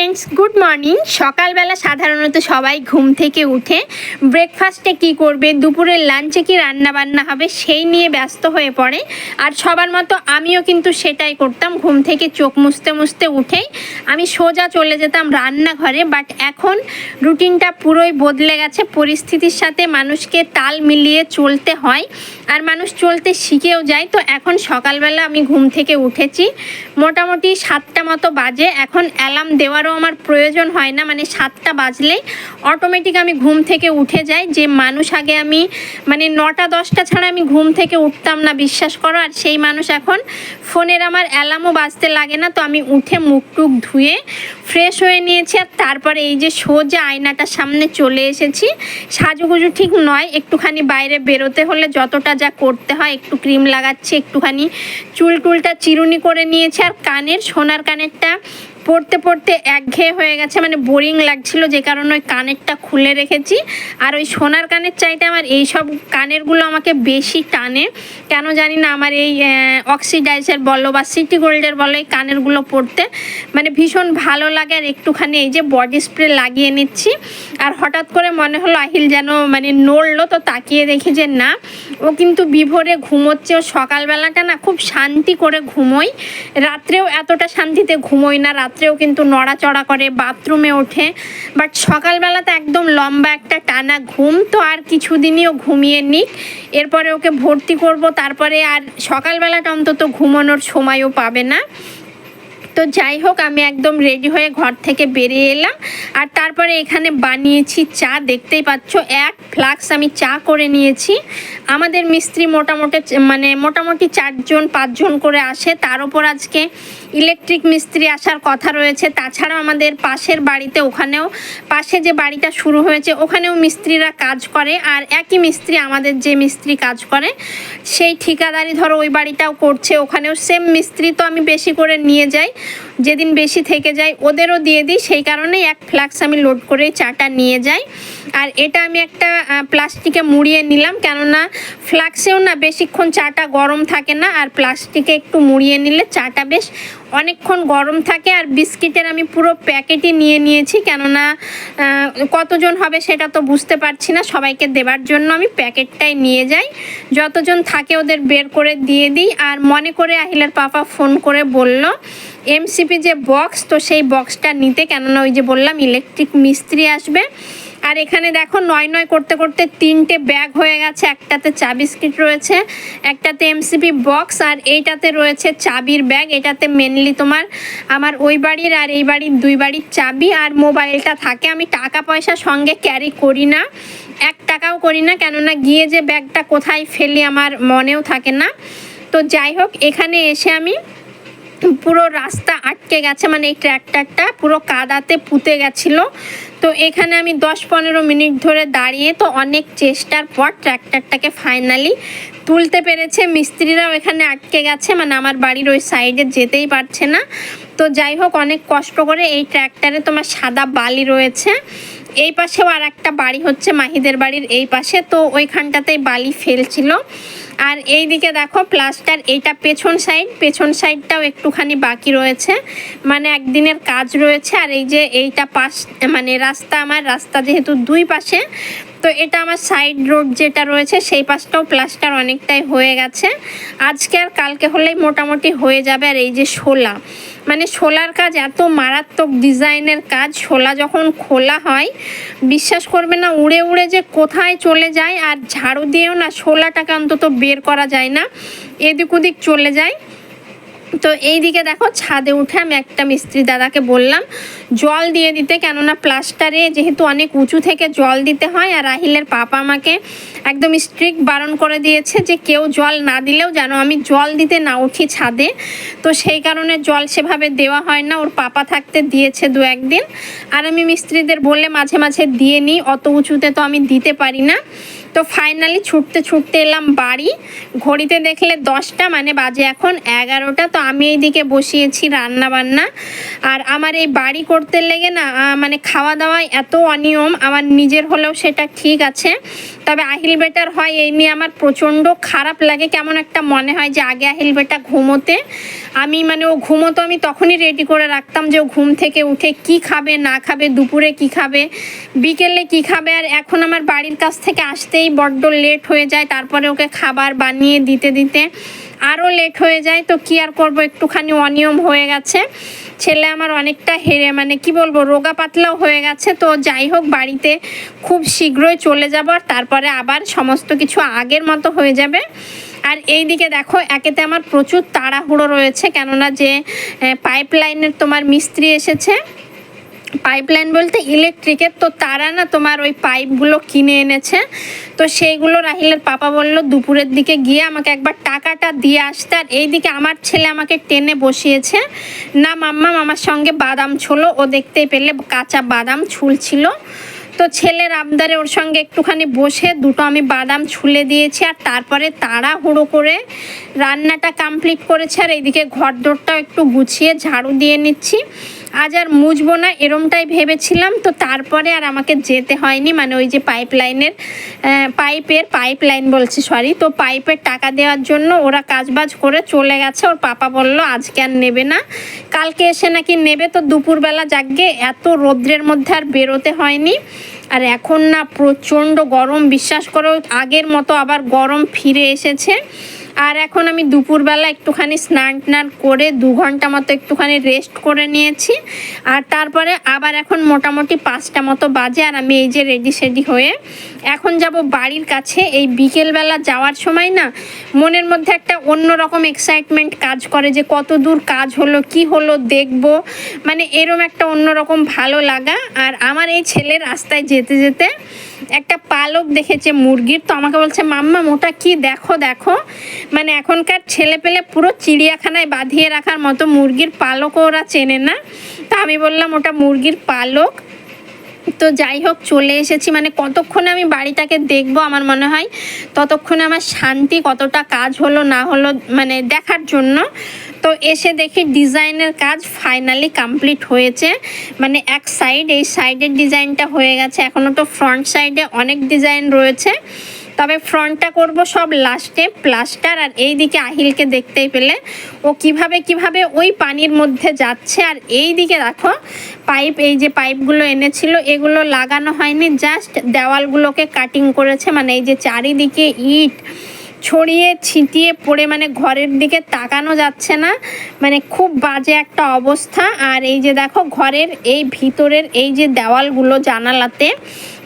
Friends good morning সকালবেলা সাধারণত সবাই ঘুম থেকে উঠে ব্রেকফাস্টে কি করবে, দুপুরের লাঞ্চে কি রান্না বান্না হবে সেই নিয়ে ব্যস্ত হয়ে পড়ে। আর সবার মতো আমিও কিন্তু সেটাই করতাম, ঘুম থেকে চোখ মুছতে মুছতে উঠেই আমি সোজা চলে যেতাম রান্নাঘরে বাট এখন রুটিনটা পুরোই বদলে গেছে। পরিস্থিতির সাথে মানুষকে তাল মিলিয়ে চলতে হয়, আর মানুষ চলতে শিখেও যায়। তো এখন সকালবেলা আমি ঘুম থেকে উঠেছি। মোটামুটি সাতটা মতো বাজে। এখন অ্যালার্ম দেওয়ারও আমার প্রয়োজন হয় না মানে সাতটা বাজলেই অটোমেটিক আমি ঘুম থেকে উঠে যাই। যে মানুষ আগে আমি মানে নটা দশটা ছাড়া আমি ঘুম থেকে উঠতাম না, বিশ্বাস করো। আর সেই মানুষ এখন ফোনের আমার অ্যালার্মও বাজতে লাগে না, তো আমি উঠে মুখ টুক ধুয়ে ফ্রেশ হয়ে নিয়েছি। আর তারপরে এই যে সোজা আয়নাটার সামনে চলে এসেছি। সাজুগুজু ঠিক নয়, একটুখানি বাইরে বেরোতে হলে যতটা যা করতে হয়, একটু ক্রিম লাগাচ্ছি, একটুখানি চুল টুলটা চিরুনি করে নিয়েছি। আর কানের, সোনার কানেরটা পড়তে পড়তে একঘেয়ে হয়ে গেছে মানে বোরিং লাগছিল, যে কারণে ওই কানেরটা খুলে রেখেছি। আর ওই সোনার কানের চাইতে আমার এই সব কানেরগুলো আমাকে বেশি টানে। কেন জানি না আমার এই অক্সিডাইজার বলো বা সিটি গোল্ডের বলো এই কানেরগুলো পড়তে। মানে ভীষণ ভালো লাগে আর একটুখানি এই যে বডি স্প্রে লাগিয়ে নিচ্ছি। আর হঠাৎ করে মনে হলো আহিল যেন মানে নড়লো, তো তাকিয়ে দেখি যে না। ও কিন্তু বিভোরে ঘুমোচ্ছে। ও সকালবেলাটা না খুব শান্তি করে ঘুমোই রাত্রেও এতটা শান্তিতে ঘুমোই না রাত্রেও কিন্তু নড়াচড়া করে বাথরুমে ওঠে। বাট সকালবেলাতে একদম লম্বা একটা টানা ঘুম, তো আর কিছুদিনই ও ঘুমিয়ে নিক। এরপরে ওকে ভর্তি করব, তারপরে আর সকালবেলাটা অন্তত ঘুমানোর সময়ও পাবে না। তো যাই হোক, আমি একদম রেডি হয়ে ঘর থেকে বেরিয়ে এলাম। আর তারপরে এখানে বানিয়েছি চা, দেখতেই পাচ্ছ, এক ফ্লাক্স আমি চা করে নিয়েছি। আমাদের মিস্ত্রি মোটামুটি মানে মোটামুটি চারজন, পাঁচজন করে আসে। তার উপর আজকে ইলেকট্রিক মিস্ত্রি আসার কথা রয়েছে। তাছাড়াও আমাদের পাশের বাড়িতে ওখানেও, পাশে যে বাড়িটা শুরু হয়েছে, ওখানেও মিস্ত্রিরা কাজ করে। আর একই মিস্ত্রি আমাদের যে মিস্ত্রি কাজ করে, সেই ঠিকাদারি ধরো ওই বাড়িটাও করছে, ওখানেও সেম মিস্ত্রি তো আমি বেশি করে নিয়ে যাই, যেদিন বেশি থেকে যায় ওদেরও দিয়ে দিই, সেই কারণেই এক ফ্লাক্স আমি লোড করে চাটা নিয়ে যাই। আর এটা আমি একটা প্লাস্টিকে মুড়িয়ে নিলাম, কেননা ফ্লাক্সেও না বেশিক্ষণ চাটা গরম থাকে না, আর প্লাস্টিকে একটু মুড়িয়ে নিলে চাটা বেশ অনেকক্ষণ গরম থাকে আর বিস্কিটের আমি পুরো প্যাকেটই নিয়ে নিয়েছি। কেননা কতজন হবে সেটা তো বুঝতে পারছি না। সবাইকে দেবার জন্য আমি প্যাকেটটাই নিয়ে যাই। যতজন থাকে ওদের বের করে দিয়ে দিই। আর মনে করে আহিলের পাপা ফোন করে বলল, এমসিপি যে বক্স, তো সেই বক্সটা নিতে। কেননা ওই যে বললাম, ইলেকট্রিক মিস্ত্রি আসবে। আর এখানে দেখো নয় নয় করতে করতে তিনটে ব্যাগ হয়ে গেছে। একটাতে চা বিস্কিট রয়েছে, একটাতে এমসিপি বক্স আর এইটাতে রয়েছে চাবির ব্যাগ। এটাতে মেনলি তোমার আমার ওই বাড়ির আর এই বাড়ির দুই বাড়ির চাবি আর মোবাইলটা থাকে। আমি টাকা পয়সা সঙ্গে ক্যারি করি না, এক টাকাও করি না, কেননা গিয়ে যে ব্যাগটা কোথায় ফেলি আমার মনেও থাকে না। তো যাই হোক, এখানে এসে আমি পুরো রাস্তা আটকে গেছে মানে এই ট্র্যাক্টরটা পুরো কাদাতে পুঁতে গেছিল। তো এখানে আমি দশ পনেরো মিনিট ধরে দাঁড়িয়ে, তো অনেক চেষ্টার পর ট্র্যাক্টরটাকে ফাইনালি তুলতে পেরেছে। মিস্ত্রিরাও এখানে আটকে গেছে মানে আমার বাড়ির ওই সাইডে যেতেই পারছে না। তো যাই হোক, অনেক কষ্ট করে এই ট্র্যাক্টরে তোমার সাদা বালি রয়েছে। এই পাশেও আর একটা বাড়ি হচ্ছে মাহিদের বাড়ির এই পাশে, তো ওইখানটাতেই বালি ফেলছিল। আর এই দিকে দেখো প্লাস্টার, এইটা পেছন সাইড, পেছন সাইডটাও একটুখানি বাকি রয়েছে। মানে একদিনের কাজ রয়েছে আর এই যে এইটা পাশ মানে রাস্তা আমার, রাস্তা যেহেতু দুই পাশে, তো এটা আমার সাইড রোড যেটা রয়েছে, সেই পাশটাও প্লাস্টার অনেকটাই হয়ে গেছে। আজকে আর কালকে হলেই মোটামুটি হয়ে যাবে আর এই যে শোলা। মানে শোলার কাজ এত মারাত্মক ডিজাইনের কাজ, শোলা যখন খোলা হয়, বিশ্বাস করবে না, উড়ে উড়ে যে কোথায় চলে যায়, আর ঝাড়ু দিয়েও না শোলাটাকে অন্তত বের করা যায় না। এদিক ওদিক চলে যায়। তো এই দিকে দেখো, ছাদে উঠে আমি একটা মিস্ত্রি দাদাকে বললাম, জল দিয়ে দিতে কেননা প্লাস্টারে যেহেতু অনেক উঁচু থেকে জল দিতে হয় আর রাহিলের পাপা আমাকে একদম স্ট্রিক্ট বারণ করে দিয়েছে যে কেউ জল না দিলেও যেন আমি জল দিতে না উঠি ছাদে। তো সেই কারণে জল সেভাবে দেওয়া হয় না, ওর পাপা থাকতে দিয়েছে দু একদিন। আর আমি মিস্ত্রিদের বললে মাঝে মাঝে দিয়ে নিই, অত উঁচুতে তো আমি দিতে পারি না। তো ফাইনালি ছুটতে ছুটতে এলাম বাড়ি। ঘড়িতে দেখলে দশটা মানে বাজে এখন এগারোটা। তো আমি এইদিকে বসিয়েছি রান্না বান্না আর আমার এই বাড়ি করতে লেগে না মানে খাওয়া দাওয়ায় এত অনিয়ম, আমার নিজের হলেও সেটা ঠিক আছে। তবে আহিল বেটার হয়, এই নিয়ে আমার প্রচণ্ড খারাপ লাগে। কেমন একটা মনে হয় যে আগে আহিল বেটা ঘুমোতে। আমি মানে ও ঘুমোতো, আমি তখনই রেডি করে রাখতাম যে ও ঘুম থেকে উঠে কি খাবে, না খাবে, দুপুরে কি খাবে, বিকেলে কি খাবে। আর এখন আমার বাড়ির কাছ থেকে আসতেই বড্ড লেট হয়ে যায়, তারপরে ওকে খাবার বানিয়ে দিতে দিতে আরও লেট হয়ে যায়। তো কি আর করব, একটুখানি অনিয়ম হয়ে গেছে। ছেলে আমার অনেকটা হেরে মানে কি বলব, রোগা পাতলাও হয়ে গেছে। তো যাই হোক, বাড়িতে খুব শীঘ্রই চলে যাব আর তারপরে আবার সমস্ত কিছু আগের মতো হয়ে যাবে। আর এই দিকে দেখো, একেতে আমার প্রচুর তাড়াহুড়ো রয়েছে, কেননা যে পাইপ লাইনের তোমার মিস্ত্রি এসেছে। পাইপলাইন বলতে ইলেকট্রিকের তো তারা না তোমার ওই পাইপগুলো কিনে এনেছে। তো সেইগুলো রাহিলের পাপা বলল, দুপুরের দিকে গিয়ে আমাকে একবার টাকাটা দিয়ে আসতে। আর এইদিকে আমার ছেলে আমাকে টেনে বসিয়েছে। না মাম্মা আমার সঙ্গে বাদাম ছোলো। ও দেখতেই পেলে কাঁচা বাদাম ছুলছিল। তো ছেলের আবদারে ওর সঙ্গে একটুখানি বসে দুটো আমি বাদাম ছুলে দিয়েছি। আর তারপরে তাড়াহুড়ো করে রান্নাটা কমপ্লিট করেছে। আর এইদিকে ঘর দোরটাও একটু গুছিয়ে ঝাড়ু দিয়ে নিচ্ছি। আজ আর মুছবো না, এরমটাই ভেবেছিলাম, তো তারপরে আর আমাকে যেতে হয়নি মানে ওই যে পাইপ লাইনের পাইপের পাইপ লাইন বলছি সরি তো পাইপের টাকা দেওয়ার জন্য ওরা কাজবাজ করে চলে গেছে, ওর পাপা বলল আজকে আর নেবে না, কালকে এসে নাকি নেবে, তো দুপুরবেলা জাগে এত রৌদ্রের মধ্যে আর বেরোতে হয়নি, আর এখন না প্রচণ্ড গরম, বিশ্বাস করো, আগের মতো আবার গরম ফিরে এসেছে আর এখন আমি দুপুরবেলা একটুখানি স্নান টান করে দু ঘণ্টা মতো একটুখানি রেস্ট করে নিয়েছি। আর তারপরে আবার এখন মোটামুটি পাঁচটা মতো বাজে আর আমি এই যে রেডি সেডি হয়ে এখন যাব বাড়ির কাছে। এই বিকেলবেলা যাওয়ার সময় না মনের মধ্যে একটা অন্যরকম এক্সাইটমেন্ট কাজ করে যে কত দূর কাজ হলো, কি হলো দেখব। মানে এরম একটা অন্যরকম ভালো লাগা। আর আমার এই ছেলে রাস্তায় যেতে যেতে একটা পালক দেখেছে মুরগির, তো আমাকে বলছে, মাম্মা ওটা কি দেখো দেখো। মানে এখনকার ছেলে পেলে পুরো চিড়িয়াখানায় বাঁধিয়ে রাখার মতো মুরগির পালকও ওরা চেনে না। তা আমি বললাম, ওটা মুরগির পালক। তো যাই হোক, চলে এসেছি। মানে কতক্ষণে আমি বাড়িটাকে দেখব আমার মনে হয় ততক্ষণে আমার শান্তি কতটা কাজ হলো, না হলো মানে দেখার জন্য। তো এসে দেখি ডিজাইনের কাজ ফাইনালি কমপ্লিট হয়েছে। মানে এক সাইড এই সাইডের ডিজাইনটা হয়ে গেছে। এখনও তো ফ্রন্ট সাইডে অনেক ডিজাইন রয়েছে। তবে ফ্রন্টটা করব সব লাস্টে প্লাস্টার আর এই দিকে আহিলকে দেখতেই পেলে। ও কীভাবে কীভাবে ওই পানির মধ্যে যাচ্ছে আর এই দিকে দেখো, পাইপ, এই যে পাইপগুলো এনেছিল, এগুলো লাগানো হয়নি, জাস্ট দেওয়ালগুলোকে কাটিং করেছে মানে এই যে চারিদিকে ইট ছড়িয়ে ছিটিয়ে পড়ে মানে ঘরের দিকে তাকানো যাচ্ছে না। মানে খুব বাজে একটা অবস্থা। আর এই যে দেখো ঘরের এই ভিতরের এই যে দেওয়ালগুলো জানালাতে,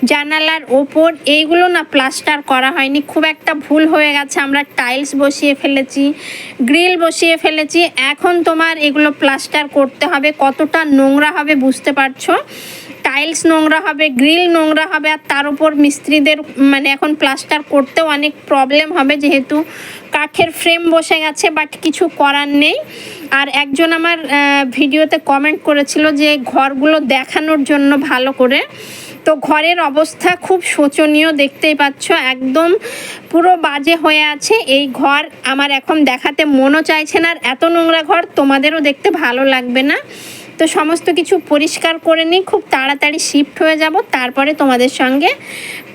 জানালার ওপর এইগুলো না প্লাস্টার করা হয়নি। খুব একটা ভুল হয়ে গেছে। আমরা টাইলস বসিয়ে ফেলেছি, গ্রিল বসিয়ে ফেলেছি। এখন তোমার এগুলো প্লাস্টার করতে হবে। কতটা নোংরা হবে বুঝতে পারছ? টাইলস নোংরা হবে, গ্রিল নোংরা হবে আর তার উপর মিস্ত্রিদের মানে এখন প্লাস্টার করতেও অনেক প্রবলেম হবে যেহেতু কাঠের ফ্রেম বসে গেছে বাট কিছু করার নেই। আর একজন আমার ভিডিওতে কমেন্ট করেছিল যে ঘরগুলো দেখানোর জন্য ভালো করে। তো ঘরের অবস্থা খুব শোচনীয় দেখতেই পাচ্ছ, একদম পুরো বাজে হয়ে আছে। এই ঘর আমার এখন দেখাতে মনও চাইছে না আর এত নোংরা ঘর তোমাদেরও দেখতে ভালো লাগবে না। তো সমস্ত কিছু পরিষ্কার করে নিই, খুব তাড়াতাড়ি শিফট হয়ে যাব। তারপরে তোমাদের সঙ্গে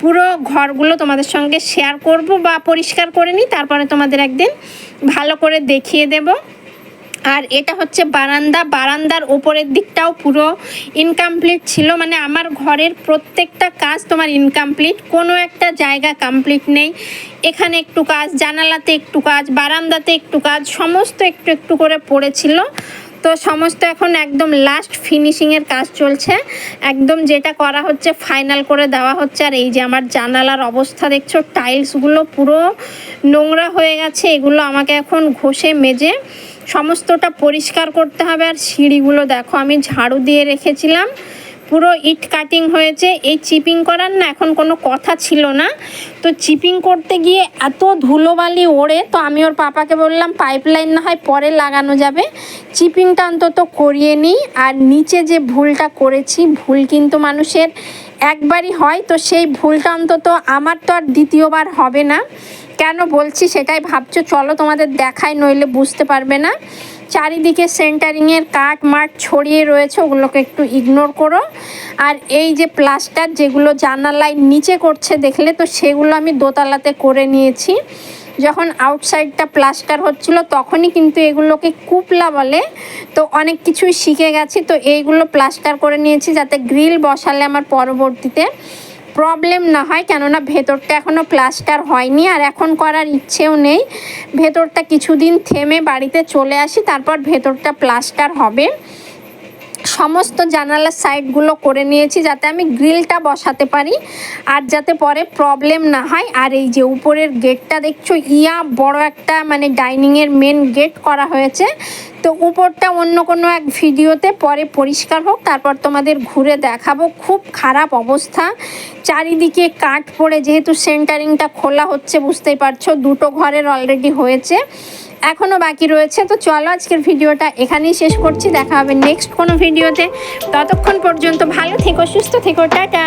পুরো ঘরগুলো তোমাদের সঙ্গে শেয়ার করব বা পরিষ্কার করে নিই, তারপরে তোমাদের একদিন ভালো করে দেখিয়ে দেবো। আর এটা হচ্ছে বারান্দা, বারান্দার ওপরের দিকটাও পুরো ইনকমপ্লিট ছিল মানে আমার ঘরের প্রত্যেকটা কাজ তোমার ইনকমপ্লিট কোনো একটা জায়গা কমপ্লিট নেই। এখানে একটু কাজ, জানালাতে একটু কাজ, বারান্দাতে একটু কাজ, সমস্ত একটু একটু করে পড়েছিল। তো সমস্ত এখন একদম লাস্ট ফিনিশিংয়ের কাজ চলছে। একদম যেটা করা হচ্ছে ফাইনাল করে দেওয়া হচ্ছে। আর এই যে আমার জানালার অবস্থা দেখছ টাইলসগুলো পুরো নোংরা হয়ে গেছে। এগুলো আমাকে এখন ঘষে মেজে সমস্তটা পরিষ্কার করতে হবে। আর সিঁড়িগুলো দেখো, আমি ঝাড়ু দিয়ে রেখেছিলাম। পুরো ইট কাটিং হয়েছে, এই চিপিং করার না এখন কোনো কথা ছিল না। তো চিপিং করতে গিয়ে এত ধুলোবালি ওড়ে, তো আমি ওর পাপাকে বললাম পাইপ লাইন না হয় পরে লাগানো যাবে। চিপিংটা অন্তত করিয়ে নিই। আর নিচে যে ভুলটা করেছি, ভুল কিন্তু মানুষের একবারই হয়, তো সেই ভুলটা অন্তত আমার তো আর দ্বিতীয়বার হবে না। কেন বলছি সেটাই ভাবছ? চলো তোমাদের দেখায় নইলে বুঝতে পারবে না। চারিদিকে সেন্টারিংয়ের কাঠ মাঠ ছড়িয়ে রয়েছে, ওগুলোকে একটু ইগনোর করো। আর এই যে প্লাস্টার যেগুলো জানালায় নিচে করছে দেখলে, তো সেগুলো আমি দোতলাতে করে নিয়েছি। যখন আউটসাইডটা প্লাস্টার হচ্ছিল, তখনই কিন্তু এগুলোকে কুপলা বলে। তো অনেক কিছুই শিখে গেছি, তো এইগুলো প্লাস্টার করে নিয়েছি যাতে গ্রিল বসালে আমার পরবর্তীতে। প্রবলেম না হয়, কেননা ভেতরটা এখনও প্লাস্টার হয়নি আর এখন করার ইচ্ছেও নেই। ভেতরটা কিছুদিন থেমে বাড়িতে চলে আসি, তারপর ভেতরটা প্লাস্টার হবে। সমস্ত জানালার সাইডগুলো করে নিয়েছি যাতে আমি গ্রিলটা বসাতে পারি আর যাতে পরে প্রবলেম না হয়। আর এই যে উপরের গেটটা দেখছ, ইয়া বড় একটা মানে ডাইনিংয়ের মেন গেট করা হয়েছে। তো উপরটা অন্য কোনো এক ভিডিওতে পরে পরিষ্কার হোক, তারপর তোমাদের ঘুরে দেখাবো। খুব খারাপ অবস্থা। চারিদিকে কাঠ পড়ে, যেহেতু সেন্টারিংটা খোলা হচ্ছে, বুঝতেই পারছ, দুটো ঘরের অলরেডি হয়েছে। এখনও বাকি রয়েছে, তো চলো আজকের ভিডিওটা এখানেই শেষ করছি। দেখা হবে নেক্সট কোনো ভিডিওতে। ততক্ষণ পর্যন্ত ভালো থেকো, সুস্থ থেকো, টাটা।